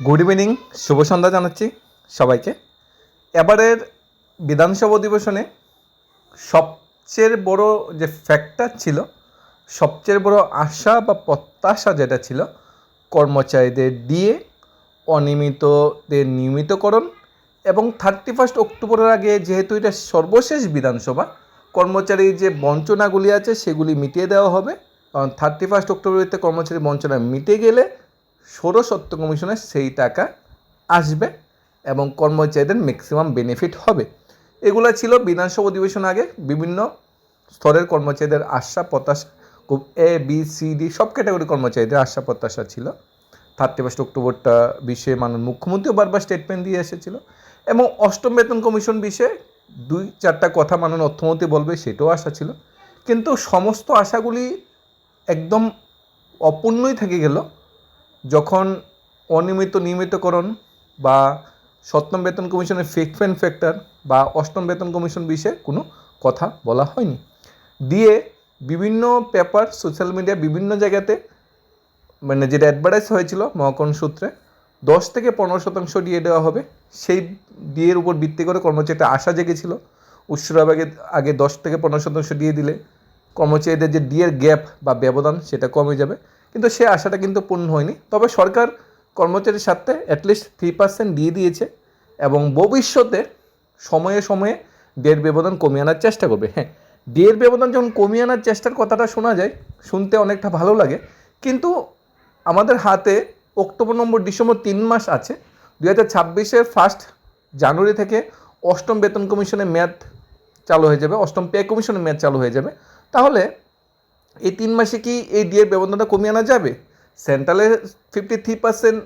Good evening শুভ সন্ধ্যা জানাচ্ছি সবাইকে। এবারের বিধানসভা অধিবেশনে সবচেয়ে বড় যে ফ্যাক্টর ছিল, সবচেয়ে বড় আশা বা প্রত্যাশা যেটা ছিল, কর্মচারীদের দিয়ে অনিয়মিতদের নিয়মিতকরণ এবং থার্টি ফার্স্ট অক্টোবরের আগে যেহেতু এটা সর্বশেষ বিধানসভা কর্মচারী যে বঞ্চনাগুলি আছে সেগুলি মিটিয়ে দেওয়া হবে। কারণ থার্টি ফার্স্ট অক্টোবরেতে কর্মচারী বঞ্চনা মিটে গেলে সৌরসত্ব কমিশনের সেই টাকা আসবে এবং কর্মচারীদের ম্যাক্সিমাম বেনিফিট হবে। এগুলো ছিল বিধানসভা অধিবেশন আগে বিভিন্ন স্তরের কর্মচারীদের আশা, প্রত্যাশা, খুব এ বি সি ডি সব ক্যাটাগরি কর্মচারীদের আশা, প্রত্যাশা ছিল। থার্টি ফার্স্ট অক্টোবরটা বিষয়ে মাননীয় মুখ্যমন্ত্রীও বারবার স্টেটমেন্ট দিয়ে এসেছিল এবং অষ্টম বেতন কমিশন বিষয়ে দুই, চারটা কথা মাননীয় অর্থমন্ত্রী বলবে সেটাও আশা ছিল। কিন্তু সমস্ত আশাগুলি একদম অপূর্ণই থেকে গেল। যখন অনিয়মিত নিয়মিতকরণ বা সপ্তম বেতন কমিশনের ফিক্সমেন্ট ফ্যাক্টর বা অষ্টম বেতন কমিশন বিষয়ে কোনো কথা বলা হয়নি। দিয়ে বিভিন্ন পেপার সোশ্যাল মিডিয়া বিভিন্ন জায়গাতে মানে যেটা অ্যাডভার্টাইজ হয়েছিল মহাকরণ সূত্রে, দশ থেকে পনেরো শতাংশ দিয়ে দেওয়া হবে। সেই ডিএর উপর ভিত্তি করে কর্মচারীটা আশা জেগেছিল উৎসব আগে আগে দশ থেকে পনেরো শতাংশ দিয়ে দিলে কর্মচারীদের যে ডিএর গ্যাপ বা ব্যবধান সেটা কমে যাবে। কিন্তু সে আশাটা কিন্তু পূর্ণ হয়নি। তবে সরকার কর্মচারীর সাথে অ্যাটলিস্ট থ্রি পার্সেন্ট দিয়ে দিয়েছে এবং ভবিষ্যতে সময়ে সময়ে ডের ব্যবধান কমিয়ে আনার চেষ্টা করবে। হ্যাঁ ডের ব্যবধান যখন কমিয়ে আনার চেষ্টার কথাটা শোনা যায়, শুনতে অনেকটা ভালো লাগে। কিন্তু আমাদের হাতে অক্টোবর নম্বর ডিসেম্বর তিন মাস আছে। দু হাজার ছাব্বিশের ফার্স্ট জানুয়ারি থেকে অষ্টম বেতন কমিশনের মেয়াদ চালু হয়ে যাবে, অষ্টম পে কমিশনের মেয়াদ চালু হয়ে যাবে। তাহলে এই তিন মাসে কি এই ডিএর ব্যবধানটা কমিয়ে আনা যাবে? সেন্ট্রালের fifty three percent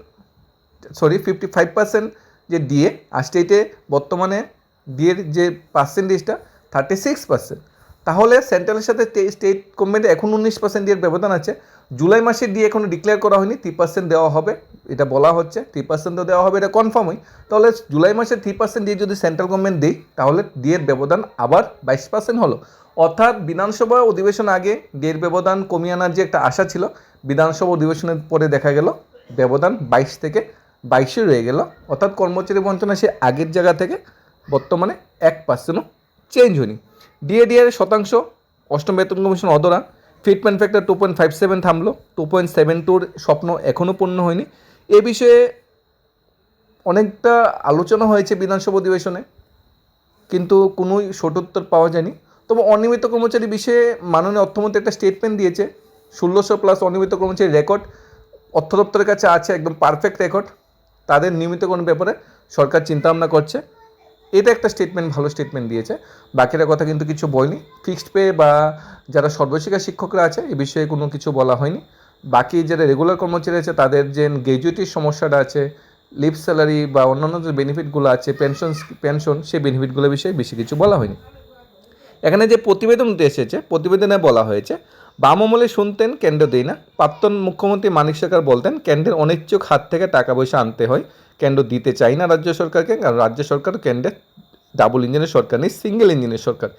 sorry fifty five percent যে ডিএ আর স্টেটে বর্তমানে ডিএর যে পার্সেন্টেজটা থার্টি সিক্স পার্সেন্ট তাহলে সেন্ট্রালের সাথে স্টেট গভর্নমেন্টে এখন উনিশ পার্সেন্ট ডিএর ব্যবধান আছে। জুলাই মাসে ডিএ এখনও ডিক্লেয়ার করা হয়নি থ্রি পার্সেন্ট দেওয়া হবে, এটা বলা হচ্ছে থ্রি পার্সেন্ট তো দেওয়া হবে, এটা কনফার্মই তাহলে জুলাই মাসে থ্রি পার্সেন্ট দিয়ে যদি সেন্ট্রাল গভর্নমেন্ট দেয়, তাহলে ডিএর ব্যবধান আবার বাইশ পার্সেন্ট হলো। অর্থাৎ বিধানসভা অধিবেশন আগে ডিএর ব্যবধান কমিয়ে আনার যে একটা আশা ছিল, বিধানসভা অধিবেশনের পরে দেখা গেল ব্যবধান বাইশ থেকে বাইশে রয়ে গেল। অর্থাৎ কর্মচারী বঞ্চনা সে আগের জায়গা থেকে বর্তমানে এক পার্সেন্টও চেঞ্জ হয়নি। ডিএ ডিএর শতাংশ অষ্টম বেতন commission অদরা fitment factor two point five seven থামলো। টু পয়েন্ট সেভেন টুর স্বপ্ন এখনও পূর্ণ হয়নি। এ বিষয়ে অনেকটা আলোচনা হয়েছে বিধানসভা অধিবেশনে, কিন্তু কোনোই সটোত্তর পাওয়া যায়নি। তবে অনিয়মিত কর্মচারী বিষয়ে মাননীয় অর্থমন্ত্রী একটা স্টেটমেন্ট দিয়েছে, ষোলোশো প্লাস অনিয়মিত কর্মচারী রেকর্ড অর্থ দপ্তরের কাছে আছে একদম পারফেক্ট রেকর্ড তাদের নিয়মিতকরণ ব্যাপারে সরকার চিন্তাভাবনা করছে। এটা একটা স্টেটমেন্ট ভালো স্টেটমেন্ট দিয়েছে। বাকিটা কথা কিন্তু কিছু বয়নি ফিক্সড পে বা যারা সর্বশিক্ষা শিক্ষকরা আছে, এ বিষয়ে কোনো কিছু বলা হয়নি। বাকি যারা রেগুলার কর্মচারী আছে, তাদের যে গ্র্যাজুয়েটির সমস্যাটা আছে লিভ স্যালারি বা অন্যান্য যে বেনিফিটগুলো আছে পেনশন পেনশন সেই বেনিফিটগুলোর বিষয়ে বেশি কিছু বলা হয়নি। এখানে যে প্রতিবেদনটি এসেছে, প্রতিবেদনে বলা হয়েছে বাম আমলে শুনতেন, কেন্দ্র দেই না। প্রাক্তন মুখ্যমন্ত্রী মানিক সরকার বলতেন, কেন্দ্রের অনিচ্ছুক হাত থেকে টাকা পয়সা আনতে হয়, কেন্দ্র দিতে চাই না রাজ্য সরকারকে, কারণ রাজ্য সরকার কেন্দ্রের ডাবল ইঞ্জিনের সরকার নেই, সিঙ্গেল ইঞ্জিনের সরকার।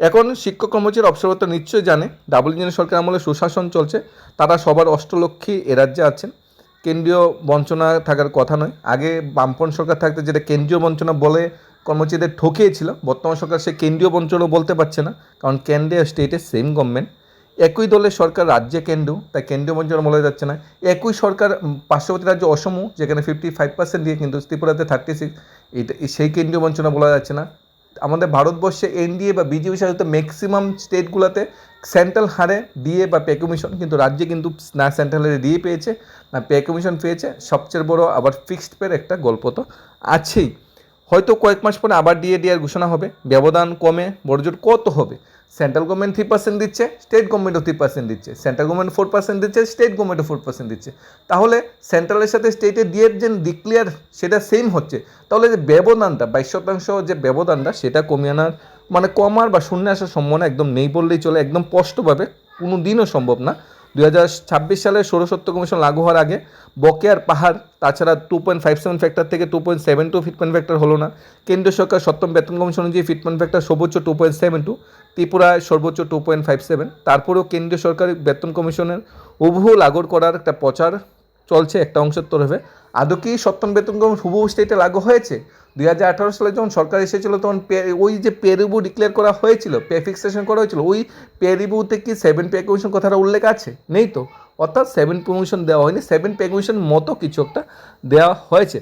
এখন শিক্ষক কর্মচারীর অবসরতা নিশ্চয়ই জানে, ডাবল ইঞ্জিনের সরকার আমলে সুশাসন চলছে, তারা সবার অষ্টলক্ষী এ রাজ্যে আছেন। কেন্দ্রীয় বঞ্চনা থাকার কথা নয়, আগে বামপন সরকার থাকতে যেটা কেন্দ্রীয় বঞ্চনা বলে কর্মচারীদের ঠকিয়েছিল। বর্তমান সরকার সে কেন্দ্রীয় বঞ্চনা বলতে পারছে না, কারণ কেন্দ্রে আর স্টেটে সেম গভর্নমেন্ট একই দলের সরকার রাজ্যে কেন্দ্র তাই কেন্দ্রীয় বঞ্চনা বলা যাচ্ছে না। একই সরকার পার্শ্ববর্তী রাজ্য অসম, যেখানে ফিফটি ফাইভ পার্সেন্ট দিয়ে কিন্তু ত্রিপুরাতে থার্টি সিক্স এটা সেই কেন্দ্রীয় বঞ্চনা বলা যাচ্ছে না। আমাদের ভারতবর্ষে এনডিএ বা বিজেপি শাসিত ম্যাক্সিমাম স্টেটগুলোতে সেন্ট্রাল হারে ডিএ বা পে কমিশন কিন্তু রাজ্যে কিন্তু না সেন্ট্রাল হারে ডিএ পেয়েছে, না পে কমিশন পেয়েছে। সবচেয়ে বড় আবার ফিক্সড পের একটা গল্প তো আছেই। হয়তো কয়েক মাস পরে আবার ডিএ ডিআর ঘোষণা হবে। ব্যবধান কমে, বড়জোর কত হবে? সেন্ট্রাল গভর্নমেন্ট থ্রি পার্সেন্ট দিচ্ছে স্টেট গভর্নমেন্টও থ্রি পার্সেন্ট দিচ্ছে। সেন্ট্রাল গভর্নমেন্ট ফোর পার্সেন্ট দিচ্ছে স্টেট গভর্নমেন্টও ফোর পার্সেন্ট দিচ্ছে। তাহলে সেন্ট্রালের সাথে স্টেটের ডিএর যে ডিক্লিয়ার সেটা সেম হচ্ছে, তাহলে যে ব্যবধানটা, বাইশ শতাংশ যে ব্যবধানটা, সেটা কমিয়ে আনার মানে কমার বা শূন্য আসার সম্ভাবনা একদম নেই বললেই চলে, একদম স্পষ্টভাবে কোনো দিনও সম্ভব না। দুই হাজার ছাব্বিশ সালে সৌরসত্ব কমিশন লাগু হওয়ার আগে বকেয়ার পাহাড়, তাছাড়া two point five seven factor থেকে two point seven two fitment factor হলো না। কেন্দ্র সরকার সপ্তম বেতন কমিশন অনুযায়ী ফিটমেন্ট ফ্যাক্টর সর্বোচ্চ টু পয়েন্ট সেভেন টু ত্রিপুরায় সর্বোচ্চ টু পয়েন্ট ফাইভ সেভেন তারপরেও কেন্দ্রীয় সরকার বেতন কমিশনের উভু লাগু করার একটা প্রচার চলছে একটা অংশের তরফে। আদৌ কি সপ্তম বেতন কমিশন হুবহু স্টেটে লাগু হয়েছে? দুই হাজার আঠারো সালে যখন সরকার এসেছিল, তখন ওই যে পে ডিক্লেয়ার করা হয়েছিল, পে ফিক্সেশন করা হয়েছিল, ওই পে কি সেভেন পে কমিশন কথাটা উল্লেখ আছে? নেই তো। অর্থাৎ সেভেন কমিশন দেওয়া হয়নি। সেভেন পে কমিশন মতো কিছু একটা দেওয়া হয়েছে।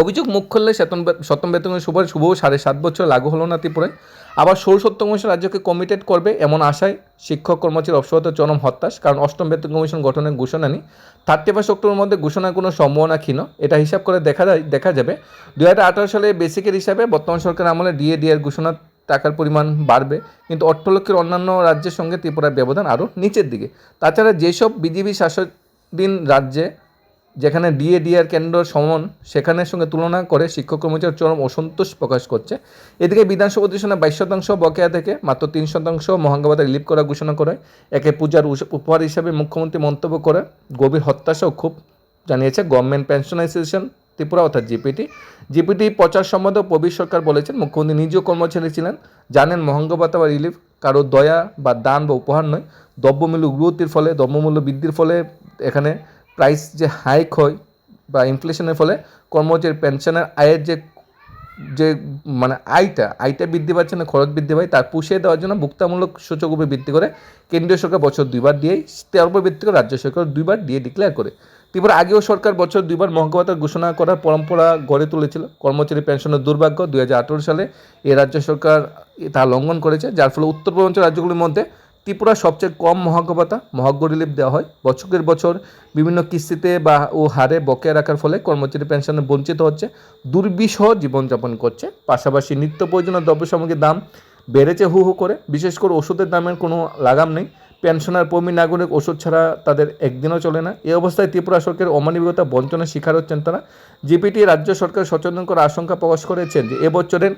অভিযোগ মুখ খুললে সেতন সপ্তম বেতন সুপার শুভ সাড়ে সাত বছর লাগু হলো না ত্রিপুরায়। আবার সপ্তম কমিশন রাজ্যকে কমিটেড করবে এমন আশায় শিক্ষক, কর্মচারী অবসরত চরম হত্যাস কারণ অষ্টম বেতন কমিশন গঠনের ঘোষণা নেই। থার্টি ফার্স্ট অক্টোবরের মধ্যে ঘোষণার কোনো সম্ভাবনা ক্ষীণ। এটা হিসাব করে দেখা যায় দেখা যাবে। দু হাজার আঠারো সালে বেসিকের হিসাবে বর্তমান সরকার আমলে ডিএ ডিএর ঘোষণা টাকার পরিমাণ বাড়বে। কিন্তু অর্থলক্ষের অন্যান্য রাজ্যের সঙ্গে ত্রিপুরার ব্যবধান আরও নিচের দিকে। তাছাড়া যেসব বিজেপি শাসনাধীন রাজ্যে যেখানে ডিএ ডিআর কেন্দ্র সমন সেখানের সঙ্গে তুলনা করে শিক্ষক কর্মচারী চরম অসন্তোষ প্রকাশ করছে। এদিকে বিধানসভা অধিবেশনে বাইশ শতাংশ বকেয়া থেকে মাত্র তিন শতাংশ মহাঙ্গবাদে রিলিভ করা ঘোষণা করে, একে পূজার উপহার হিসাবে মুখ্যমন্ত্রী মন্তব্য করে গভীর হত্যাসহ খুব জানিয়েছে গভর্নমেন্ট পেনশনাইজেশন ত্রিপুরা অর্থাৎ জিপিটি। জিপিটি প্রচার সম্বন্ধে প্রবীর সরকার বলেছেন, মুখ্যমন্ত্রী নিজেও কর্মচারী ছিলেন, জানেন মহঙ্গবাতা বা রিলিফ কারও দয়া বা দান বা উপহার নয়, দ্রব্যমূল্য উগ্রতির ফলে, দ্রব্যমূল্য বৃদ্ধির ফলে এখানে প্রাইস যে হাইক হয় বা ইনফ্লেশনের ফলে কর্মচারী পেনশনের আয়ের যে যে মানে আয়টা আয়টা বৃদ্ধি পাচ্ছে না, খরচ বৃদ্ধি পায়, তার পুষিয়ে দেওয়ার জন্য ভুক্তামূলক সূচকরূপে বৃদ্ধি করে কেন্দ্রীয় সরকার বছর দুইবার দিয়েই তার উপর ভিত্তি করে রাজ্য সরকার দুইবার দিয়ে ডিক্লেয়ার করে। ত্রিপুরা আগেও সরকার বছর দুইবার মহঙ্গভাতার ঘোষণা করার পরম্পরা গড়ে তুলেছিল। কর্মচারী পেনশনের দুর্ভাগ্য দুই সালে এ রাজ্য সরকার তা লঙ্ঘন করেছে, যার ফলে উত্তর পূর্বাঞ্চল রাজ্যগুলির মধ্যে ত্রিপুরা সবচেয়ে কম মহাজ্ঞভাতা মহাজ্ঞ রিলিফ দেওয়া হয়। বছরের বছর বিভিন্ন কিস্তিতে বা ও হারে বকেয়া রাখার ফলে কর্মচারী পেনশনে বঞ্চিত হচ্ছে, দুর্বিষহ জীবনযাপন করছে। পাশাপাশি নিত্য প্রয়োজনীয় দ্রব্য সামগ্রীর দাম বেড়েছে হু হু করে। বিশেষ করে ওষুধের দামের কোনো লাগাম নেই। পেনশনার প্রবীণ নাগরিক ওষুধ ছাড়া তাদের একদিনও চলে না। এই অবস্থায় ত্রিপুরা সরকারের অমানবিকতা বঞ্চনার শিকার হচ্ছেন তারা। জিপিটি রাজ্য সরকার সচেতন করার আশঙ্কা প্রকাশ করেছেন যে এবছরের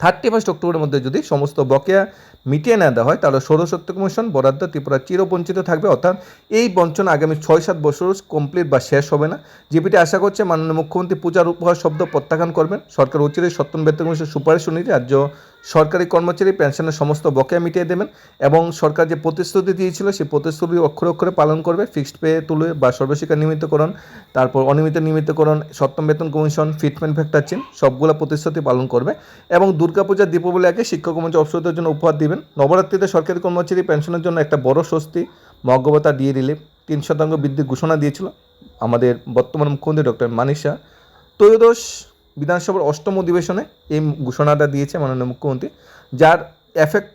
থার্টি ফার্স্ট অক্টোবরের মধ্যে যদি সমস্ত বকেয়া মিটিয়ে না দেওয়া হয়, তাহলে সৌরশক্তি কমিশন বরাদ্দ, ত্রিপুরা চিরবঞ্চিত থাকবে। অর্থাৎ এই বঞ্চনা আগামী ছয় সাত বছর কমপ্লিট বা শেষ হবে না। জিপিটি আশা করছে মাননীয় মুখ্যমন্ত্রী পূজার উপহার শব্দ প্রত্যাখ্যান করবেন। সরকার উচিত সত্যন বেতন কমিশন সুপারিশ অনুযায়ী রাজ্য সরকারি কর্মচারী পেনশনের সমস্ত বকেয়া মিটিয়ে দেবেন এবং সরকার যে প্রতিশ্রুতি দিয়েছিল, সেই প্রতিশ্রুতি অক্ষরে অক্ষরে পালন করবে। ফিক্সড পে তুলে বা সর্বশিক্ষা নিয়মিতকরণ তারপর অনিয়মিত নিয়মিতকরণ সপ্তম বেতন কমিশন, ফিটমেন্ট ফ্যাক্টর চেন সবগুলো প্রতিশ্রুতি পালন করবে এবং দুর্গাপূজা, দীপাবলি আগে শিক্ষক কর্মচারী অবসরদের জন্য উপহার দিবেন। নবরাত্রিতে সরকারি কর্মচারী পেনশনের জন্য একটা বড় স্বস্তি মগ্গবতা দিয়ে দিলে। তিন শতাংশ বৃদ্ধির ঘোষণা দিয়েছিল আমাদের বর্তমান মুখ্যমন্ত্রী ডক্টর মানিসা ত্রয়োদশ বিধানসভার অষ্টম অধিবেশনে এই ঘোষণাটা দিয়েছে মাননীয় মুখ্যমন্ত্রী, যার এফেক্ট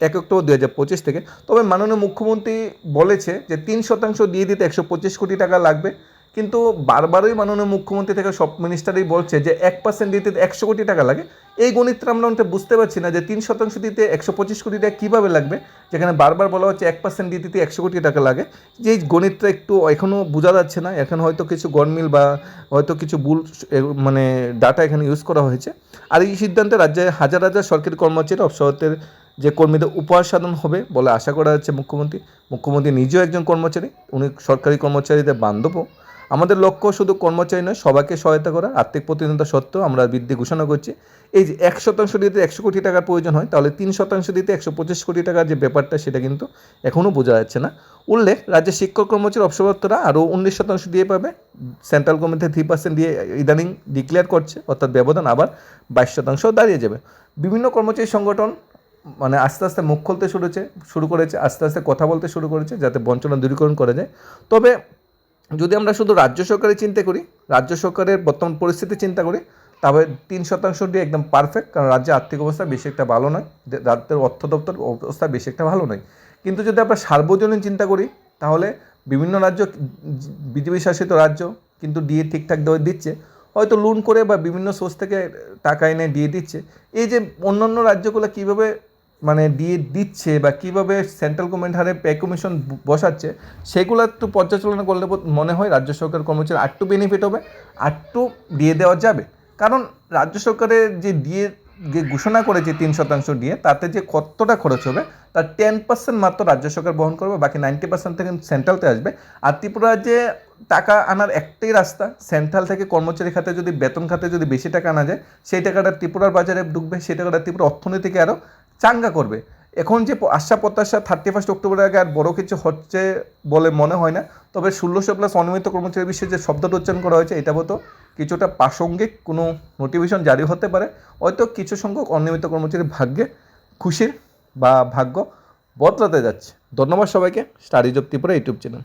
এক অক্টোবর দু হাজার পঁচিশ থেকে। তবে মাননীয় মুখ্যমন্ত্রী বলেছে যে, তিন শতাংশ দিয়ে দিতে একশো পঁচিশ কোটি টাকা লাগবে। কিন্তু বারবারই মাননীয় মুখ্যমন্ত্রী থেকে সব মিনিস্টারই বলছে যে এক পার্সেন্ট দিতে একশো কোটি টাকা লাগে। এই গণিতটা আমরা অন্তত বুঝতে পারছি না যে তিন শতাংশ দিতে একশো পঁচিশ কোটি টাকা কীভাবে লাগবে? যেখানে বারবার বলা হচ্ছে এক পার্সেন্ট দিতে একশো কোটি টাকা লাগে। যে গণিতটা একটু এখনও বোঝা যাচ্ছে না। এখন হয়তো কিছু গরমিল বা হয়তো কিছু ভুল মানে ডাটা এখানে ইউজ করা হয়েছে। আর এই সিদ্ধান্তে রাজ্যে হাজার হাজার সরকারি কর্মচারী অবসরতের যে কর্মীদের উপহার সাধন হবে বলে আশা করা যাচ্ছে মুখ্যমন্ত্রী। মুখ্যমন্ত্রী নিজেও একজন কর্মচারী। উনি সরকারি কর্মচারীদের বান্ধবও। আমাদের লক্ষ্য শুধু কর্মচারী নয়, সবাইকে সহায়তা করা, আর্থিক প্রতিনিধিত্ব সত্ত্বেও আমরা বৃদ্ধি ঘোষণা করছি। এই যে এক শতাংশ দিতে একশো কোটি টাকার প্রয়োজন হয়, তাহলে তিন শতাংশ দিতে একশো পঁচিশ কোটি টাকার যে ব্যাপারটা, সেটা কিন্তু এখনও বোঝা যাচ্ছে না। উল্লেখ, রাজ্যের শিক্ষক কর্মচারী অবসরপ্রাপ্তরা আরও উনিশ শতাংশ দিয়ে পাবে। সেন্ট্রাল গভর্নমেন্ট থ্রি পার্সেন্ট দিয়ে ইদানিং ডিক্লেয়ার করছে, অর্থাৎ ব্যবধান আবার বাইশ শতাংশ দাঁড়িয়ে যাবে। বিভিন্ন কর্মচারী সংগঠন মানে আস্তে আস্তে মুখ খুলতে শুরু হয়েছে শুরু করেছে, আস্তে আস্তে কথা বলতে শুরু করেছে, যাতে বঞ্চনা দূরীকরণ করা যায়। তবে যদি আমরা শুধু রাজ্য সরকারের চিন্তা করি, রাজ্য সরকারের বর্তমান পরিস্থিতি চিন্তা করি তবে তিন শতাংশ দিয়ে একদম পারফেক্ট কারণ রাজ্যের আর্থিক অবস্থা বেশি একটা ভালো নয় রাজ্যের অর্থ দপ্তর অবস্থা বেশি একটা ভালো নয়। কিন্তু যদি আমরা সার্বজনীন চিন্তা করি, তাহলে বিভিন্ন রাজ্য বিজেপি শাসিত রাজ্য কিন্তু ডিএ ঠিকঠাক দেওয়া দিচ্ছে, হয়তো লোন করে বা বিভিন্ন সোর্স থেকে টাকা এনে দিয়ে দিচ্ছে। এই যে অন্যান্য রাজ্যগুলো কীভাবে মানে দিয়ে দিচ্ছে বা কীভাবে সেন্ট্রাল গভর্নমেন্ট হারে পে কমিশন বসাচ্ছে, সেগুলো একটু পর্যালোচনা করলে মনে হয় রাজ্য সরকার কর্মচারী আরটু বেনিফিট হবে আরটু দিয়ে দেওয়া যাবে। কারণ রাজ্য সরকারের যে দিয়ে, যে ঘোষণা করেছে তিন শতাংশ দিয়ে, তাতে যে কতটা খরচ হবে, তার টেন পার্সেন্ট মাত্র রাজ্য সরকার বহন করবে, বাকি নাইনটি পার্সেন্ট থেকে সেন্ট্রালতে আসবে। আর ত্রিপুরা যে টাকা আনার একটাই রাস্তা সেন্ট্রাল থেকে কর্মচারী খাতে যদি বেতন খাতে যদি বেশি টাকা আনা যায়, সেই টাকাটা ত্রিপুরার বাজারে ঢুকবে, সেই টাকাটা ত্রিপুরা অর্থনীতিকে আরও চাঙ্গা করবে। এখন যে আশা প্রত্যাশা থার্টি ফার্স্ট অক্টোবরের আগে আর বড় কিছু হচ্ছে বলে মনে হয় না। তবে ষোলোশো প্লাস অনিয়মিত কর্মচারী বিষয়ে যে শব্দটা উচ্চারণ করা হয়েছে, এটা হয়তো কিছুটা প্রাসঙ্গিক কোনো নোটিফিকেশন জারি হতে পারে। হয়তো কিছু সংখ্যক অনিয়মিত কর্মচারীর ভাগ্যে খুশির বা ভাগ্য বদলাতে যাচ্ছে। ধন্যবাদ সবাইকে। Studies of Tripura YouTube channel.